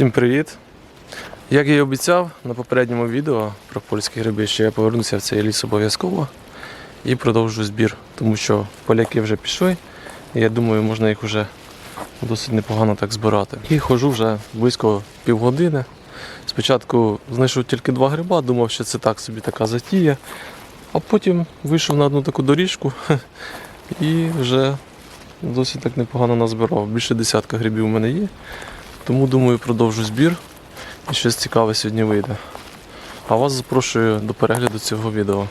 Всім привіт! Як я і обіцяв на попередньому відео про польські гриби, що я повернуся в цей ліс обов'язково і продовжу збір, тому що поляки вже пішли, і я думаю, можна їх вже досить непогано так збирати. І ходжу вже близько півгодини. Спочатку знайшов тільки два гриба, думав, що це так собі така затія, а потім вийшов на одну таку доріжку і вже досить так непогано назбирав. Більше десятка грибів у мене є. Тому думаю, продовжу збір і щось цікаве сьогодні вийде. А вас запрошую до перегляду цього відео.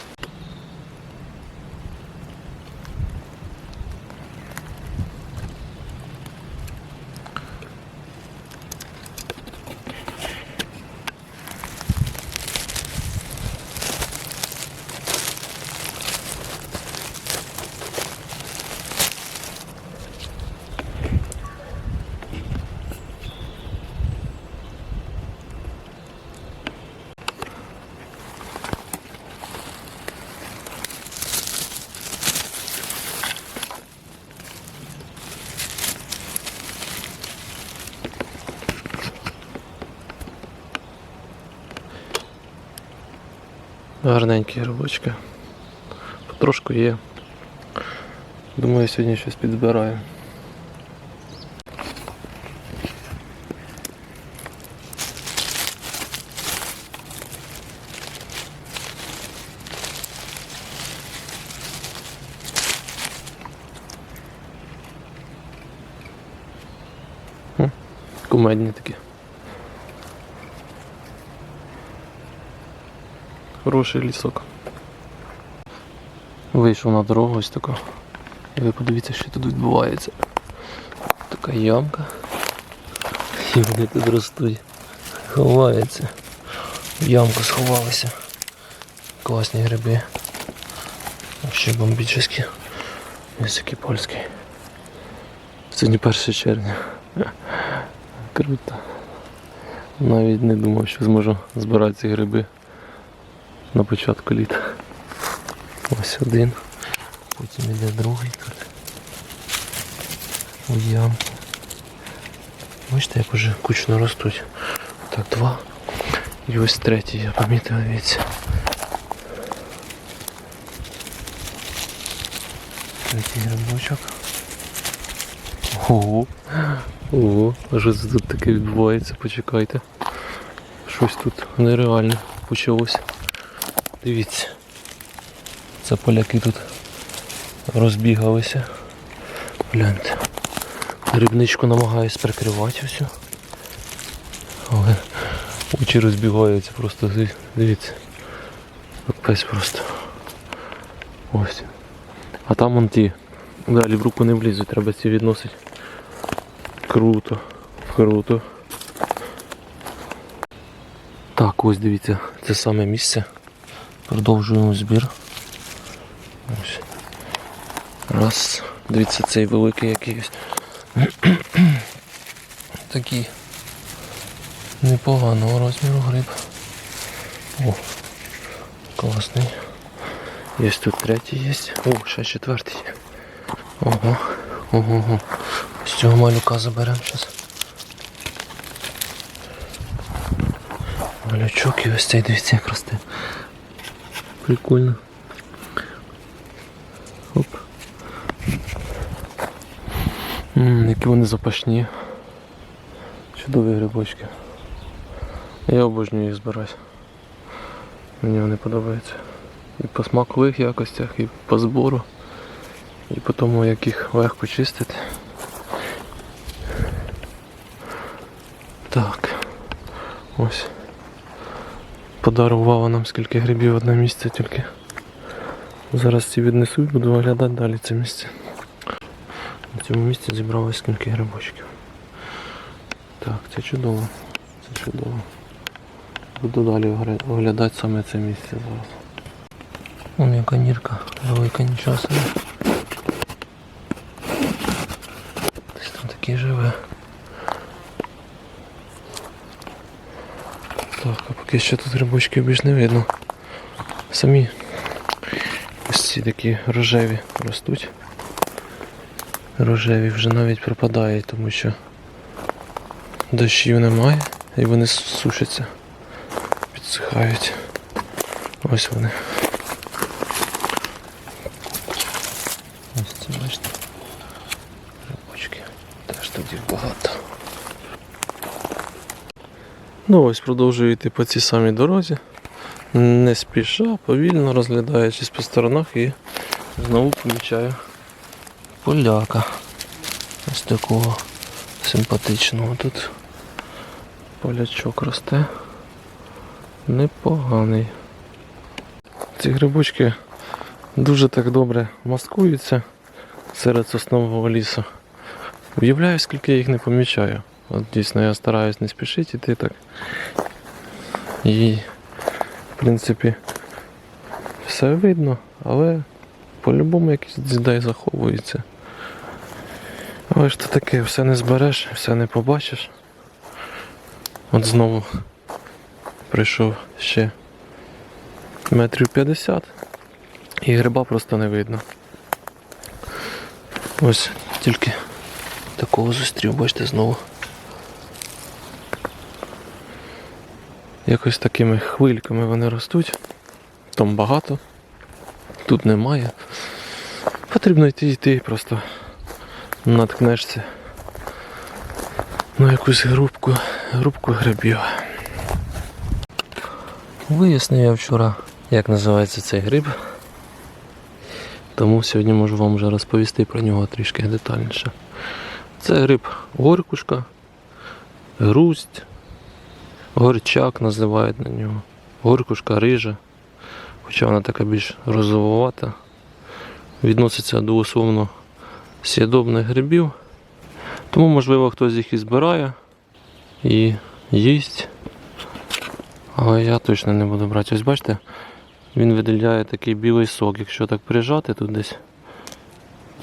Гарненькі грибочки. Потрошку є. Думаю, сьогодні щось підзбираю. Кумедні такі. Хороший лісок. Вийшов на дорогу ось таку. І ви подивіться, що тут відбувається. Така ямка. І вони тут ростуть. Ховаються. В ямку сховалися. Класні гриби. Ще бомбічні. Такий польський. Сьогодні 1 червня. Круто. Навіть не думав, що зможу збирати ці гриби на початку літа. Ось один. Потім іде другий тут. У ямку. Бачите, як уже кучно ростуть. Так, два. І ось третій, я помітив, дивіться. Третій грибочок. Ого. Ого, а що це тут таке відбувається, почекайте. Щось тут нереальне почалося. Дивіться. Це поляки тут розбігалися. Гляньте. Грибничку намагаюсь прикривати всю. Але очі розбігаються просто. Дивіться. Капець просто. Ось. А там вон ті. Далі в руку не влізуть, треба ці відносити. Круто. Круто. Так, ось дивіться, це саме місце. Продовжуємо збір. Ось. Раз. Дивіться, цей великий якийсь. Такий непоганого розміру гриб. О, класний. Є тут третій є. О, ще четвертий. Ого, ого, ого. З цього малюка заберемо зараз. Малючок і ось цей дивіться як росте. Прикольно. Оп. Ммм, які вони запашні. Чудові грибочки. Я обожнюю їх збирати. Мені вони подобаються. І по смакових якостях, і по збору, і по тому, як їх легко чистити. Так. Ось. Подарувала нам скільки грибів одне місце тільки. Зараз ці віднесу і буду оглядати далі це місце. На цьому місці зібралось скільки грибочків. Так, це чудово. Це чудово. Буду далі оглядати саме це місце зараз. Вон яка нірка, велика нічого собі. Десь там такий живе. Так, а поки що тут грибочків більш не видно. Самі ось ці такі рожеві ростуть. Рожеві вже навіть пропадають, тому що дощів немає і вони сушаться, підсихають. Ось вони. Ось це бачите. Грибочки. Теж тут їх багато. Ну ось продовжую йти по цій самій дорозі. Не спіша, повільно розглядаючись по сторонах і знову помічаю поляка. Ось такого симпатичного тут полячок росте. Непоганий. Ці грибочки дуже так добре маскуються серед соснового лісу. Уявляю, скільки я їх не помічаю. От дійсно я стараюсь не спішити йти так. І в принципі все видно, але по-любому якісь діздай заховується. Але ж то таке, все не збереш, все не побачиш. От знову прийшов ще метрів 50 і гриба просто не видно. Ось тільки такого зустрів, бачите, знову. Якось такими хвильками вони ростуть. Там багато, тут немає. Потрібно йти йти, просто наткнешся на якусь групку, групку грибів. Вияснив я вчора, як називається цей гриб. Тому сьогодні можу вам вже розповісти про нього трішки детальніше. Це гриб горкушка, грусть, горчак називають на нього, горкушка рижа, хоча вона така більш розовувата. Відноситься до условно сідобних грибів. Тому, можливо, хтось їх і збирає і їсть. Але я точно не буду брати. Ось бачите, він виділяє такий білий сок. Якщо так прижати тут десь,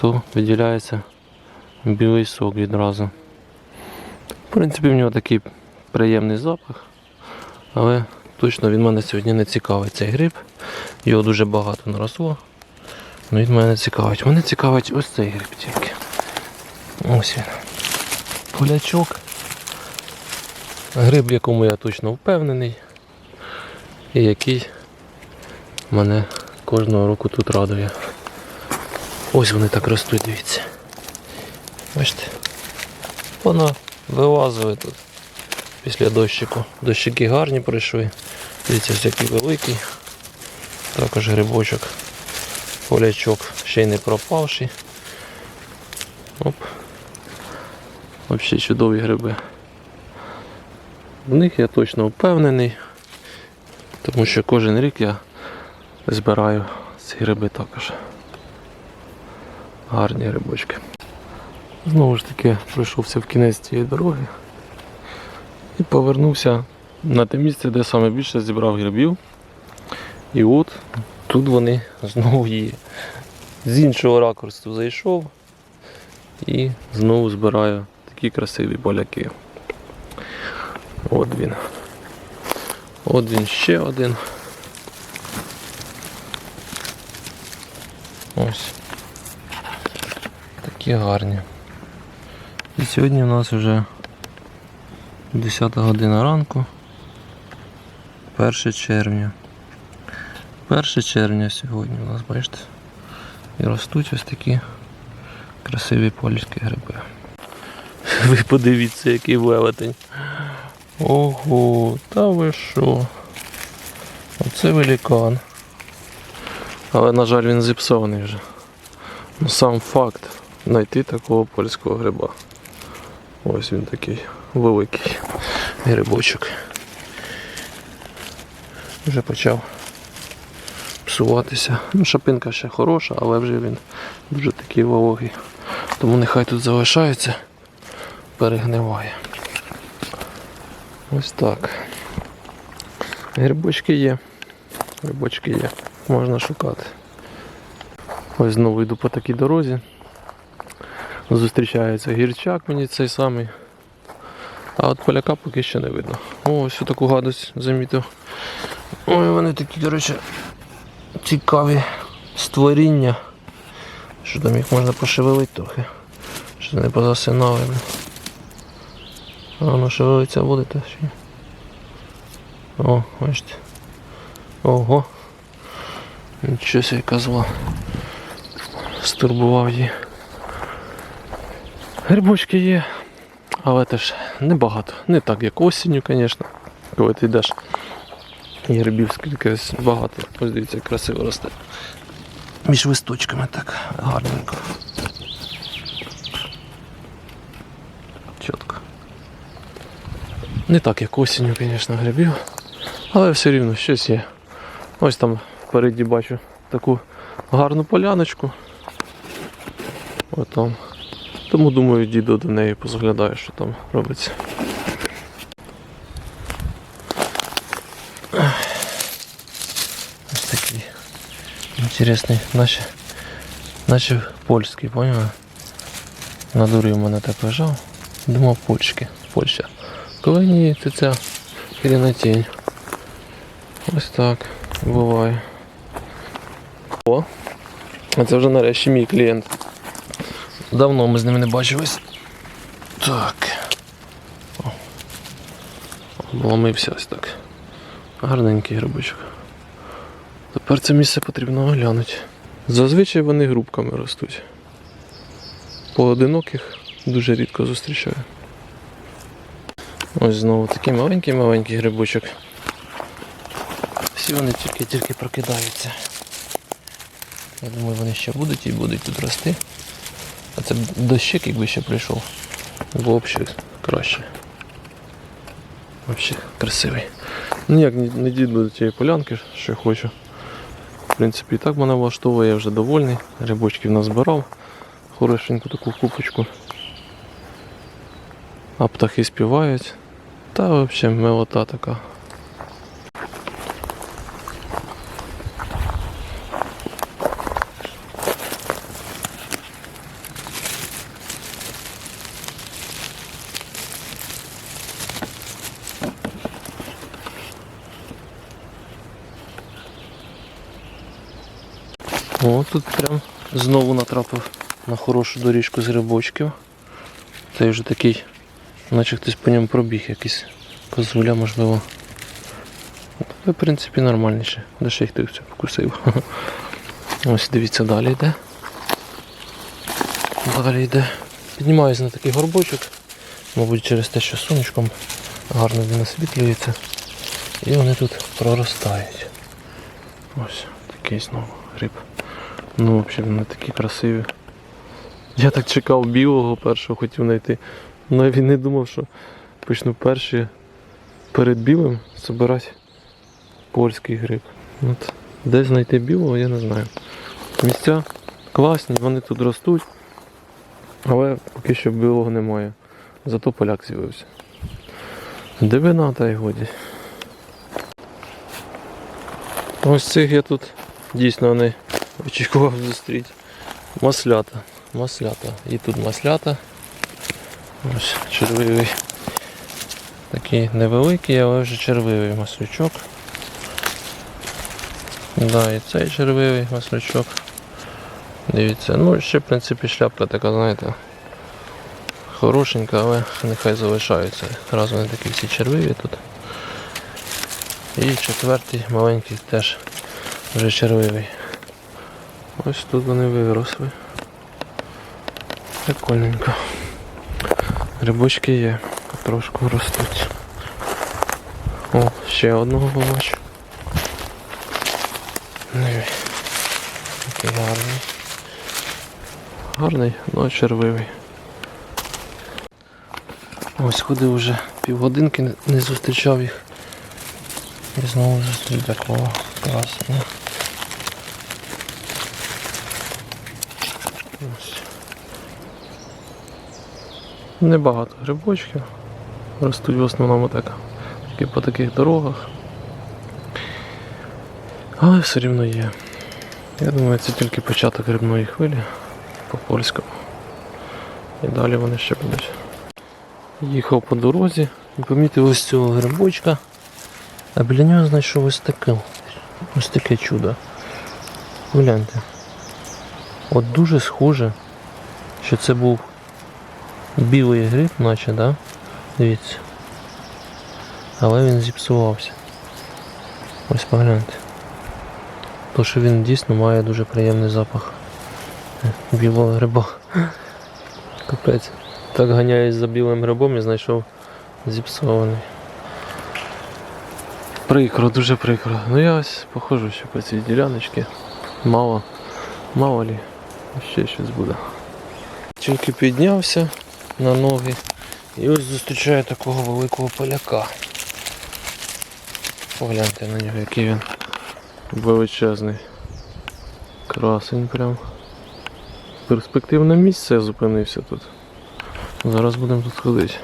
то виділяється білий сок відразу. В принципі, в нього такий приємний запах, але точно він мене сьогодні не цікавить цей гриб. Його дуже багато наросло. Ну він мене цікавить. Мене цікавить ось цей гриб тільки. Ось він. Полячок. Гриб, в якому я точно впевнений. І який мене кожного року тут радує. Ось вони так ростуть, дивіться. Бачите? Воно вилазили тут після дощику. Дощики гарні пройшли. Дивіться, ось який великий. Також грибочок. Полячок ще й не пропавший. Оп. Взагалі чудові гриби. В них я точно впевнений, тому що кожен рік я збираю ці гриби також. Гарні грибочки. Знову ж таки пройшовся в кінець цієї дороги і повернувся на те місце, де саме більше зібрав грибів. І от тут вони знову є. З іншого ракурсу зайшов і знову збираю такі красиві поляки. От він. От він ще один. Ось. Такі гарні. І сьогодні у нас вже 10 година ранку. 1 червня. 1 червня сьогодні у нас, бачите. І ростуть ось такі красиві польські гриби. Ви подивіться, який велетень. Ого, та ви що? Оце великан. Але, на жаль, він зіпсований вже. Ну, сам факт знайти такого польського гриба. Ось він такий великий грибочок. Вже почав псуватися. Ну, шапинка ще хороша, але вже він дуже такий вологий. Тому нехай тут залишається, перегниває. Ось так. Грибочки є. Грибочки є. Можна шукати. Ось знову йду по такій дорозі. Зустрічається гірчак мені цей самий. А от поляка поки ще не видно. О, ось таку гадость замітив. Ой, вони такі, до речі, цікаві створіння. Що там їх можна пошевелити трохи. Що не позасинали. А ну шевелиться будете ще. О, бачите. Ого. Нічого себе козла. Стурбував її. Грибочки є, але теж небагато. Не так, як осінню, звісно. Коли ти йдеш. І грибів скільки багато. Ось дивіться, красиво росте. Між листочками так гарненько. Чітко. Не так, як осінню, звісно, грибів. Але все рівно щось є. Ось там впереді бачу таку гарну поляночку. Ось там. Тому думаю, діду до неї позаглядаю, що там робиться. Ось такий інтересний, наче, наче польський, поняла? Надурив мене так лежав. Думав польський, Польща. Коли ні, це ця хренотень. Ось так буває. О! А це вже нарешті мій клієнт. Давно ми з ними не бачились. Так. О. Обломився ось так. Гарненький грибочок. Тепер це місце потрібно оглянути. Зазвичай вони грубками ростуть. Поодиноких дуже рідко зустрічаю. Ось знову такий маленький-маленький грибочок. Всі вони тільки-тільки прокидаються. Я думаю, вони ще будуть і будуть тут рости. А це дощик, якби ще прийшов. Було б ще краще. Взагалі красивий. Ніяк не, не дійду до цієї полянки, що я хочу. В принципі, і так мене влаштовує, я вже довольний. Грибочків назбирав. Хорошеньку таку купочку. А птахи співають. Та взагалі милота така. О, тут прям знову натрапив на хорошу доріжку з грибочків. Це вже такий, наче хтось по ньому пробіг якийсь козуля, можливо. Але, в принципі, нормальніше. Де ще їх ти все покусив. Ось дивіться, далі йде. Далі йде. Піднімаюся на такий горбочок. Мабуть, через те, що сонечком гарно він освітлюється. І вони тут проростають. Ось такий знову гриб. Ну, взагалі, вони такі красиві. Я так чекав білого першого, хотів знайти. Навіть не думав, що почну перші перед білим збирати польський гриб. От. Де знайти білого, я не знаю. Місця класні, вони тут ростуть, але поки що білого немає. Зато поляк з'явився. Дивина та й годі. Ось цих я тут дійсно не очікував зустріти. Маслята. Маслята. І тут маслята. Ось червивий. Такий невеликий, але вже червивий маслючок. Да, і цей червивий маслючок. Дивіться, ну ще в принципі шляпка така, знаєте, хорошенька, але нехай залишаються. Раз вони такі всі червиві тут. І четвертий маленький теж вже червивий. Ось тут вони виросли. Прикольненько. Грибочки є, потрошку ростуть. О, ще одного побачу. Такий гарний. Гарний, але червивий. Ось ходив вже півгодинки, не- зустрічав їх. І знову зустрів такого красного. Небагато грибочків. Ростуть в основному так, тільки по таких дорогах. Але все рівно є. Я думаю, це тільки початок грибної хвилі по польському. І далі вони ще будуть. Їхав по дорозі і помітив ось цього грибочка, а біля нього знайшов ось таке, ось таке чудо. Гляньте. От дуже схоже, що це був білий гриб, наче, да? Дивіться. Але він зіпсувався. Ось погляньте. То, що він дійсно має дуже приємний запах е, білого гриба. Капець. Так ганяюсь за білим грибом і знайшов зіпсований. Прикро, дуже прикро. Ну я ось походжу ще по цій діляночці. Мало, мало лі, ще щось буде. Тільки піднявся на ноги і ось зустрічаю такого великого поляка. Погляньте на нього, який він величезний. Красень прям. Перспективне місце зупинився тут. Зараз будемо тут ходити.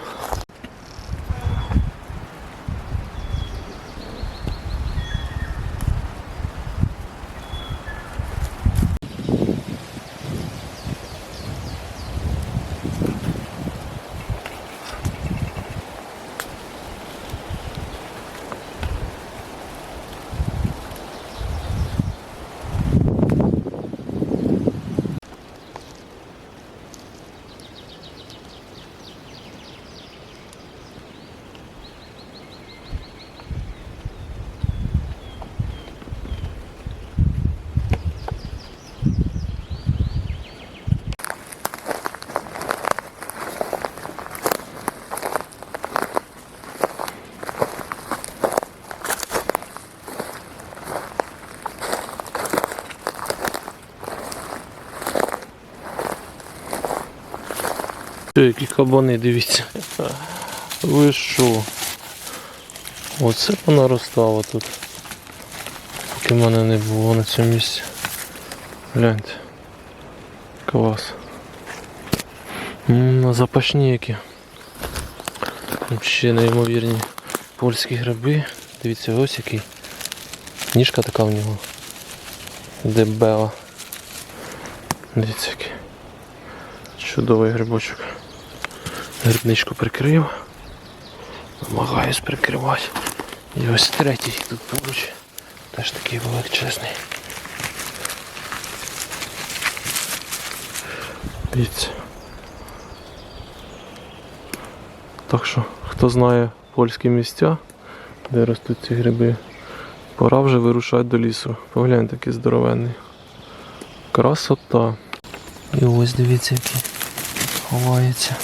Які кабани, дивіться. Ви що? Оце понаростало тут. Поки мене не було на цьому місці. Гляньте. Клас. М, Запашні які. Ще неймовірні польські гриби. Дивіться, ось який. Ніжка така в нього. Дебела. Дивіться який. Чудовий грибочок. Грибничку прикрив. Намагаюсь прикривати. І ось третій тут поруч. Теж такий величезний. Дивіться. Так що, хто знає польські місця, де ростуть ці гриби, пора вже вирушати до лісу. Поглянь, такий здоровенний. Красота. І ось дивіться, який ховається.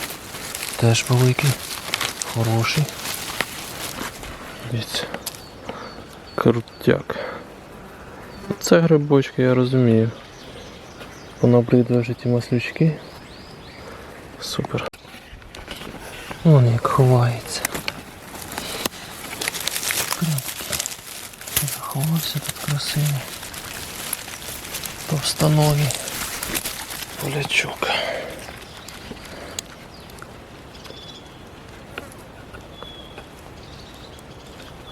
Теж великий, хороший. Дивіться. Крутяк. Це грибочки, я розумію. Понабридли вже ті маслючки. Супер. Вон як ховається. Заховався тут красивий. Товстоногий. Полячок.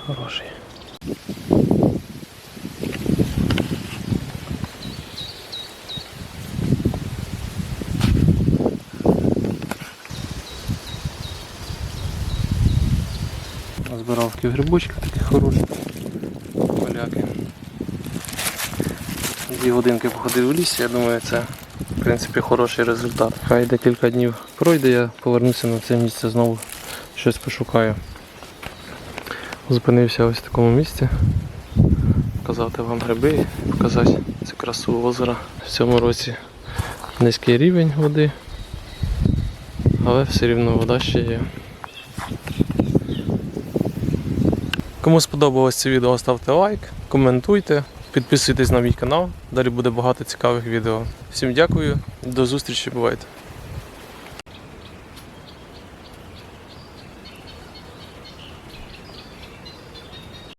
Хороший. Збирав такі грибочки такі хороші. Поляки. Дві годинки походив у лісі, я думаю, це в принципі хороший результат. Хай декілька днів пройде, я повернуся на це місце знову щось пошукаю. Зупинився ось в такому місці. Показати вам гриби і показати цю красу озера. В цьому році низький рівень води, але все рівно вода ще є. Кому сподобалось це відео, ставте лайк, коментуйте, підписуйтесь на мій канал. Далі буде багато цікавих відео. Всім дякую, до зустрічі, бувайте!